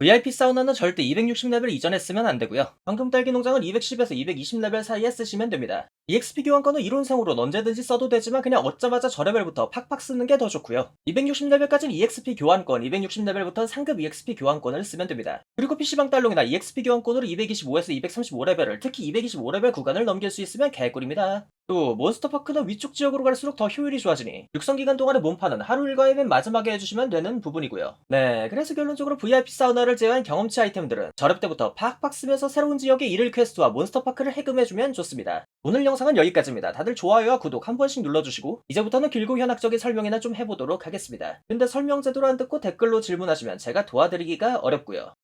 VIP 사우나는 절대 260레벨 이전에 쓰면 안 되고요. 황금 딸기 농장은 210에서 220레벨 사이에 쓰시면 됩니다. EXP 교환권은 이론상으로는 언제든지 써도 되지만 그냥 얻자마자 저 레벨부터 팍팍 쓰는 게 더 좋고요. 260레벨까지는 EXP 교환권, 260레벨부터는 상급 EXP 교환권을 쓰면 됩니다. 그리고 PC방 달롱이나 EXP 교환권으로 225에서 235레벨을 특히 225레벨 구간을 넘길 수 있으면 개꿀입니다. 또 몬스터파크는 위쪽 지역으로 갈수록 더 효율이 좋아지니 육성 기간 동안의 몸파는 하루 일과의 맨 마지막에 해주시면 되는 부분이고요. 네, 그래서 결론적으로 VIP 사우나를 제외한 경험치 아이템들은 저렙 때부터 팍팍 쓰면서 새로운 지역의 일일 퀘스트와 몬스터파크를 해금해주면 좋습니다. 오늘 영상은 여기까지입니다. 다들 좋아요와 구독 한 번씩 눌러주시고 이제부터는 길고 현학적인 설명이나 좀 해보도록 하겠습니다. 근데 설명 제대로 안 듣고 댓글로 질문하시면 제가 도와드리기가 어렵고요.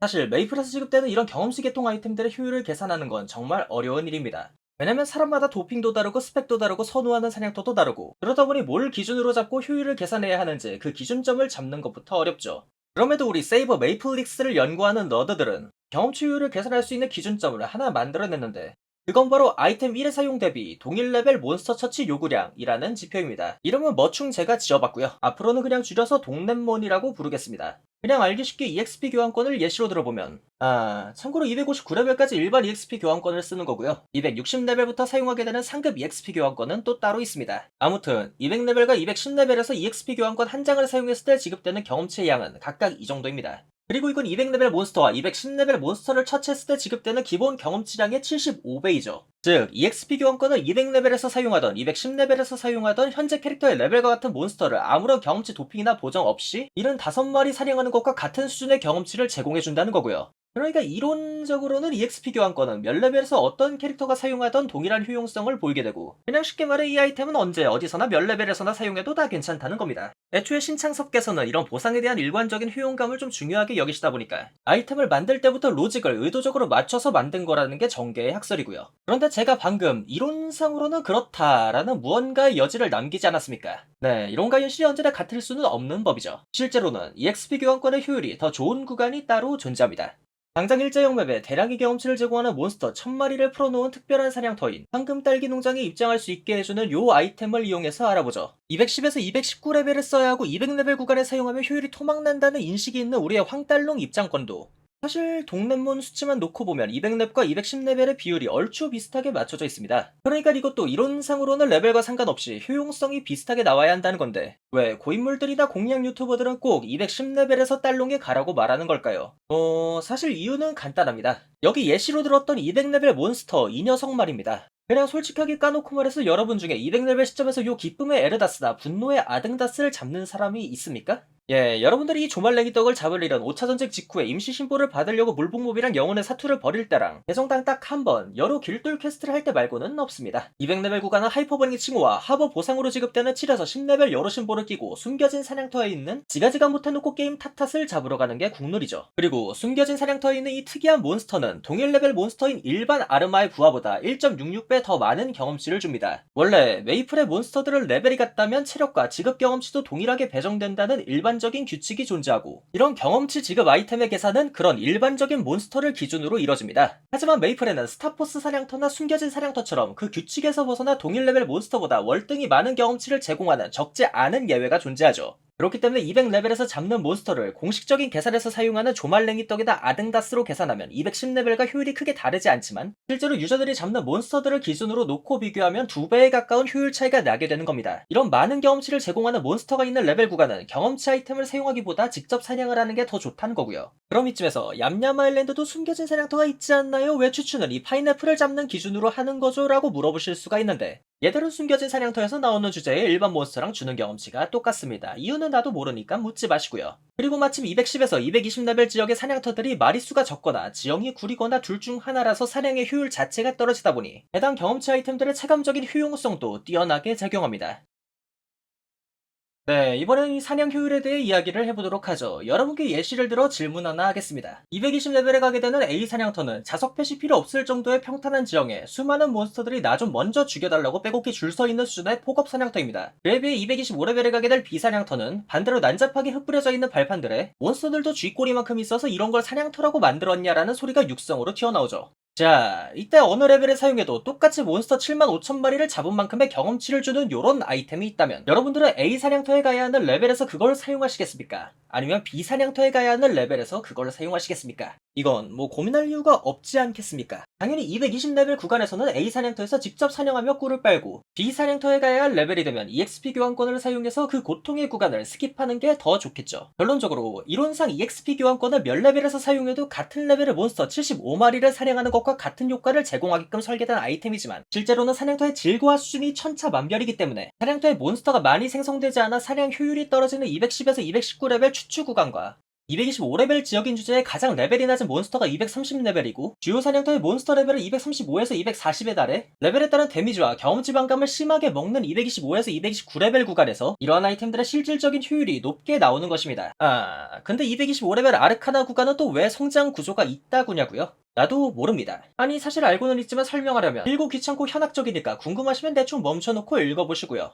사실 메이플에서 지급되는 이런 경험치 계통 아이템들의 효율을 계산하는 건 정말 어려운 일입니다. 왜냐면 사람마다 도핑도 다르고 스펙도 다르고 선호하는 사냥터도 다르고 그러다 보니 뭘 기준으로 잡고 효율을 계산해야 하는지 그 기준점을 잡는 것부터 어렵죠. 그럼에도 우리 세이버 메이플릭스를 연구하는 너드들은 경험치 효율을 계산할 수 있는 기준점을 하나 만들어냈는데 그건 바로 아이템 1의 사용 대비 동일 레벨 몬스터 처치 요구량이라는 지표입니다. 이름은 머충 제가 지어봤고요. 앞으로는 그냥 줄여서 동넷몬이라고 부르겠습니다. 그냥 알기 쉽게 EXP 교환권을 예시로 들어보면 아 참고로 259레벨까지 일반 EXP 교환권을 쓰는 거고요 260레벨부터 사용하게 되는 상급 EXP 교환권은 또 따로 있습니다 아무튼 200레벨과 210레벨에서 EXP 교환권 한 장을 사용했을 때 지급되는 경험치의 양은 각각 이 정도입니다 그리고 이건 200레벨 몬스터와 210레벨 몬스터를 처치했을 때 지급되는 기본 경험치량의 75배이죠. 즉, EXP 교환권을 200레벨에서 사용하던 210레벨에서 사용하던 현재 캐릭터의 레벨과 같은 몬스터를 아무런 경험치 도핑이나 보정 없이 75마리 사냥하는 것과 같은 수준의 경험치를 제공해준다는 거고요. 그러니까 이론적으로는 EXP 교환권은 몇 레벨에서 어떤 캐릭터가 사용하던 동일한 효용성을 보이게 되고 그냥 쉽게 말해 이 아이템은 언제 어디서나 몇 레벨에서나 사용해도 다 괜찮다는 겁니다. 애초에 신창섭께서는 이런 보상에 대한 일관적인 효용감을 좀 중요하게 여기시다 보니까 아이템을 만들 때부터 로직을 의도적으로 맞춰서 만든 거라는 게 전개의 학설이고요. 그런데 제가 방금 이론상으로는 그렇다라는 무언가의 여지를 남기지 않았습니까? 네, 이론과 현실이 언제나 같을 수는 없는 법이죠. 실제로는 EXP 교환권의 효율이 더 좋은 구간이 따로 존재합니다. 당장 일자형 맵에 대량의 경험치를 제공하는 몬스터 1000마리를 풀어놓은 특별한 사냥터인 황금 딸기 농장에 입장할 수 있게 해주는 요 아이템을 이용해서 알아보죠. 210에서 219레벨을 써야 하고 200레벨 구간에 사용하면 효율이 토막난다는 인식이 있는 우리의 황달롱 입장권도 사실 동랩몬 수치만 놓고 보면 200렙과 210레벨의 비율이 얼추 비슷하게 맞춰져 있습니다. 그러니까 이것도 이론상으로는 레벨과 상관없이 효용성이 비슷하게 나와야 한다는 건데 왜 고인물들이나 공략 유튜버들은 꼭 210레벨에서 딸롱에 가라고 말하는 걸까요? 어... 사실 이유는 간단합니다. 여기 예시로 들었던 200레벨 몬스터 이 녀석 말입니다. 그냥 솔직하게 까놓고 말해서 여러분 중에 200레벨 시점에서 요 기쁨의 에르다스나 분노의 아등다스를 잡는 사람이 있습니까? 예, 여러분들이 이 조말랭이 떡을 잡으려던 5차 전쟁 직후에 임시 신보를 받으려고 물복몹이랑 영혼의 사투를 벌일 때랑 대성당 딱 한 번 여러 길돌 퀘스트를 할 때 말고는 없습니다. 200레벨 구간은 하이퍼버닝 칭호와 하버 보상으로 지급되는 7에서 10레벨 여러 신보를 끼고 숨겨진 사냥터에 있는 지가지가 못해놓고 게임 탓탓을 잡으러 가는 게 국룰이죠. 그리고 숨겨진 사냥터에 있는 이 특이한 몬스터는 동일 레벨 몬스터인 일반 아르마의 부하보다 1.66배 더 많은 경험치를 줍니다. 원래 메이플의 몬스터들을 레벨이 같다면 체력과 지급 경험치도 동일하게 배정된다는 일반 적인 규칙이 존재하고 이런 경험치 지급 아이템의 계산은 그런 일반적인 몬스터를 기준으로 이뤄집니다. 하지만 메이플에는 스타포스 사냥터나 숨겨진 사냥터처럼 그 규칙에서 벗어나 동일 레벨 몬스터보다 월등히 많은 경험치를 제공하는 적지 않은 예외가 존재하죠. 그렇기 때문에 200레벨에서 잡는 몬스터를 공식적인 계산에서 사용하는 조말랭이 떡이나 아등다스로 계산하면 210레벨과 효율이 크게 다르지 않지만 실제로 유저들이 잡는 몬스터들을 기준으로 놓고 비교하면 2배에 가까운 효율 차이가 나게 되는 겁니다. 이런 많은 경험치를 제공하는 몬스터가 있는 레벨 구간은 경험치 아이템을 사용하기보다 직접 사냥을 하는 게 더 좋다는 거고요. 그럼 이쯤에서 얌얌 아일랜드도 숨겨진 사냥터가 있지 않나요? 왜 추추는 이 파인애플을 잡는 기준으로 하는 거죠? 라고 물어보실 수가 있는데 얘들은 숨겨진 사냥터에서 나오는 주제의 일반 몬스터랑 주는 경험치가 똑같습니다. 이유는 나도 모르니까 묻지 마시고요. 그리고 마침 210에서 220레벨 지역의 사냥터들이 마리수가 적거나 지형이 구리거나 둘 중 하나라서 사냥의 효율 자체가 떨어지다 보니 해당 경험치 아이템들의 체감적인 효용성도 뛰어나게 작용합니다. 네, 이번엔 이 사냥 효율에 대해 이야기를 해보도록 하죠. 여러분께 예시를 들어 질문 하나 하겠습니다. 220레벨에 가게 되는 A 사냥터는 자석 펫이 필요 없을 정도의 평탄한 지형에 수많은 몬스터들이 나 좀 먼저 죽여달라고 빼곡히 줄 서 있는 수준의 폭업 사냥터입니다. 그에 비해 225레벨에 가게 될 B 사냥터는 반대로 난잡하게 흩뿌려져 있는 발판들에 몬스터들도 쥐꼬리만큼 있어서 이런 걸 사냥터라고 만들었냐라는 소리가 육성으로 튀어나오죠. 자, 이때 어느 레벨에 사용해도 똑같이 몬스터 7만 5천 마리를 잡은 만큼의 경험치를 주는 요런 아이템이 있다면 여러분들은 A 사냥터에 가야 하는 레벨에서 그걸 사용하시겠습니까? 아니면 B 사냥터에 가야 하는 레벨에서 그걸 사용하시겠습니까? 이건 뭐 고민할 이유가 없지 않겠습니까? 당연히 220레벨 구간에서는 A 사냥터에서 직접 사냥하며 꿀을 빨고 B 사냥터에 가야 할 레벨이 되면 EXP 교환권을 사용해서 그 고통의 구간을 스킵하는 게 더 좋겠죠. 결론적으로 이론상 EXP 교환권을 몇 레벨에서 사용해도 같은 레벨의 몬스터 75마리를 사냥하는 것과 같은 효과를 제공하게끔 설계된 아이템이지만 실제로는 사냥터의 질과 수준이 천차만별이기 때문에 사냥터에 몬스터가 많이 생성되지 않아 사냥 효율이 떨어지는 210에서 219레벨 추추 구간과 225레벨 지역인 주제에 가장 레벨이 낮은 몬스터가 230레벨이고 주요 사냥터의 몬스터 레벨은 235에서 240에 달해 레벨에 따른 데미지와 경험치 반감을 심하게 먹는 225에서 229레벨 구간에서 이러한 아이템들의 실질적인 효율이 높게 나오는 것입니다. 아 근데 225레벨 아르카나 구간은 또 왜 성장 구조가 있다구냐고요? 나도 모릅니다. 아니 사실 알고는 있지만 설명하려면 길고 귀찮고 현학적이니까 궁금하시면 대충 멈춰놓고 읽어보시고요.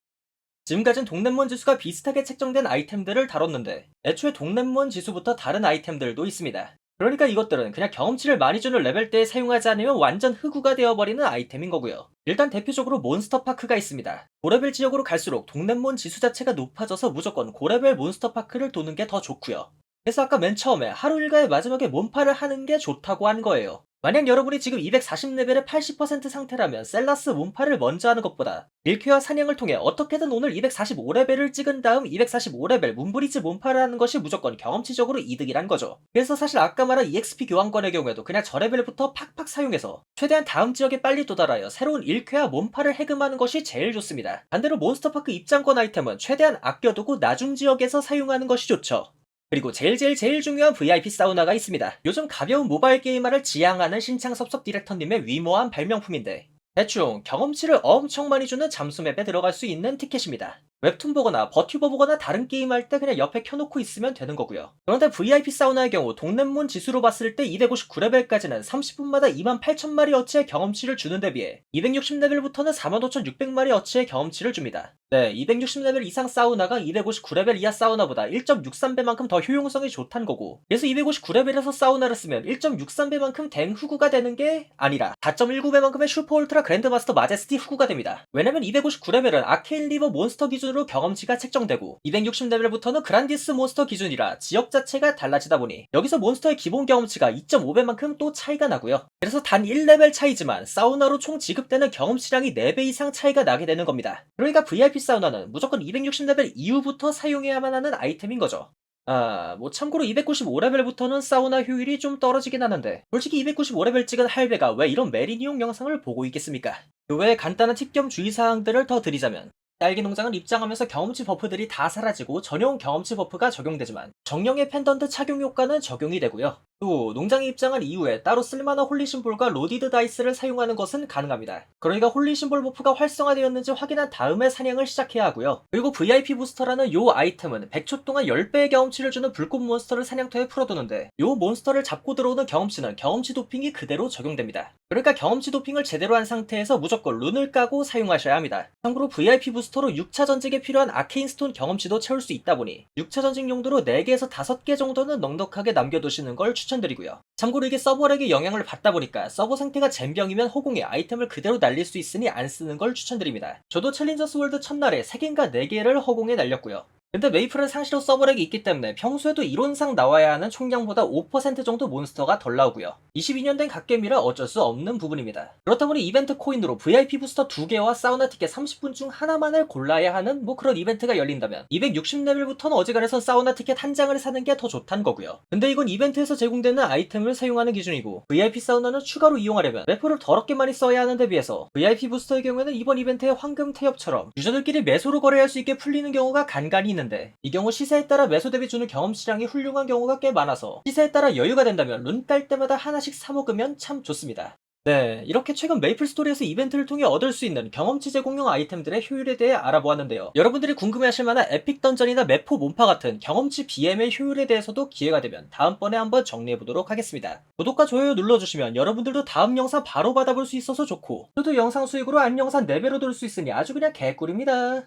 지금까진 동랩몬 지수가 비슷하게 책정된 아이템들을 다뤘는데 애초에 동랩몬 지수부터 다른 아이템들도 있습니다. 그러니까 이것들은 그냥 경험치를 많이 주는 레벨 때에 사용하지 않으면 완전 흑우가 되어버리는 아이템인 거고요. 일단 대표적으로 몬스터 파크가 있습니다. 고레벨 지역으로 갈수록 동랩몬 지수 자체가 높아져서 무조건 고레벨 몬스터 파크를 도는 게 더 좋고요. 그래서 아까 맨 처음에 하루 일과의 마지막에 몸파를 하는 게 좋다고 한 거예요. 만약 여러분이 지금 240레벨의 80% 상태라면 셀라스 몸파를 먼저 하는 것보다 1쾌와 사냥을 통해 어떻게든 오늘 245레벨을 찍은 다음 245레벨 문브리즈 몸파를 하는 것이 무조건 경험치적으로 이득이란 거죠. 그래서 사실 아까 말한 EXP 교환권의 경우에도 그냥 저 레벨부터 팍팍 사용해서 최대한 다음 지역에 빨리 도달하여 새로운 1쾌와 몸파를 해금하는 것이 제일 좋습니다. 반대로 몬스터파크 입장권 아이템은 최대한 아껴두고 나중 지역에서 사용하는 것이 좋죠. 그리고 제일 제일 제일 중요한 VIP 사우나가 있습니다. 요즘 가벼운 모바일 게임화를 지향하는 신창섭섭 디렉터님의 위모한 발명품인데 대충 경험치를 엄청 많이 주는 잠수맵에 들어갈 수 있는 티켓입니다. 웹툰 보거나 버튜버 보거나 다른 게임 할 때 그냥 옆에 켜놓고 있으면 되는 거고요. 그런데 VIP 사우나의 경우 동랩몬 지수로 봤을 때 259레벨까지는 30분마다 28,000마리 어치의 경험치를 주는 데 비해 260레벨부터는 45,600마리 어치의 경험치를 줍니다. 네, 260레벨 이상 사우나가 259레벨 이하 사우나보다 1.63배만큼 더 효용성이 좋단 거고 그래서 259레벨에서 사우나를 쓰면 1.63배만큼 댕 후구가 되는 게 아니라 4.19배만큼의 슈퍼 울트라 그랜드마스터 마제스티 후구가 됩니다. 왜냐면 259레벨은 아케인 리버 몬스터 기준으로 경험치가 책정되고 260레벨부터는 그란디스 몬스터 기준이라 지역 자체가 달라지다 보니 여기서 몬스터의 기본 경험치가 2.5배만큼 또 차이가 나고요. 그래서 단 1레벨 차이지만 사우나로 총 지급되는 경험치량이 4배 이상 차이가 나게 되는 겁니다. 그러니까 VIP 사우나는 무조건 260레벨 이후부터 사용해야만 하는 아이템인 거죠. 아, 뭐 참고로 295레벨부터는 사우나 효율이 좀 떨어지긴 하는데 솔직히 295레벨 찍은 할배가 왜 이런 메리니용 영상을 보고 있겠습니까? 그 외에 간단한 팁 겸 주의사항들을 더 드리자면 딸기 농장을 입장하면서 경험치 버프들이 다 사라지고 전용 경험치 버프가 적용되지만 정령의 펜던트 착용 효과는 적용이 되고요. 또 농장에 입장한 이후에 따로 쓸만한 홀리 심볼과 로디드 다이스를 사용하는 것은 가능합니다. 그러니까 홀리 심볼 버프가 활성화되었는지 확인한 다음에 사냥을 시작해야 하고요. 그리고 VIP 부스터라는 요 아이템은 100초 동안 10배의 경험치를 주는 불꽃 몬스터를 사냥터에 풀어두는데 요 몬스터를 잡고 들어오는 경험치는 경험치 도핑이 그대로 적용됩니다. 그러니까 경험치 도핑을 제대로 한 상태에서 무조건 룬을 까고 사용하셔야 합니다. 참고로 VIP 부스터로 6차 전직에 필요한 아케인 스톤 경험치도 채울 수 있다 보니 6차 전직 용도로 4개에서 5개 정도는 넉넉하게 남겨두시는 걸 추천드 리고요. 참고로 이게 서버렉의 영향을 받다 보니까 서버 상태가 잼병이면 허공에 아이템을 그대로 날릴 수 있으니 안 쓰는 걸 추천드립니다. 저도 챌린저스 월드 첫날에 3개인가 4개를 허공에 날렸고요. 근데 메이플은 상시로 서버렉이 있기 때문에 평소에도 이론상 나와야 하는 총량보다 5% 정도 몬스터가 덜 나오고요. 22년 된 갓겜이라 어쩔 수 없는 부분입니다. 그렇다 보니 이벤트 코인으로 VIP 부스터 2개와 사우나 티켓 30분 중 하나만을 골라야 하는 뭐 그런 이벤트가 열린다면 260레벨부터는 어지간해서 사우나 티켓 한 장을 사는 게 더 좋단 거고요. 근데 이건 이벤트에서 제공되는 아이템을 사용하는 기준이고 VIP 사우나는 추가로 이용하려면 래퍼를 더럽게 많이 써야 하는 데 비해서 VIP 부스터의 경우에는 이번 이벤트의 황금 태엽처럼 유저들끼리 매소로 거래할 수 있게 풀리는 경우가 간간이 있는 데 이 경우 시세에 따라 매소 대비 주는 경험치량이 훌륭한 경우가 꽤 많아서 시세에 따라 여유가 된다면 룬 딸 때마다 하나씩 사 먹으면 참 좋습니다. 네, 이렇게 최근 메이플 스토리에서 이벤트를 통해 얻을 수 있는 경험치 제공용 아이템들의 효율에 대해 알아보았는데요. 여러분들이 궁금해하실 만한 에픽 던전이나 메포 몬파 같은 경험치 BM의 효율에 대해서도 기회가 되면 다음번에 한번 정리해 보도록 하겠습니다. 구독과 좋아요 눌러주시면 여러분들도 다음 영상 바로 받아볼 수 있어서 좋고 저도 영상 수익으로 안 영상 4배로 돌 수 있으니 아주 그냥 개꿀입니다.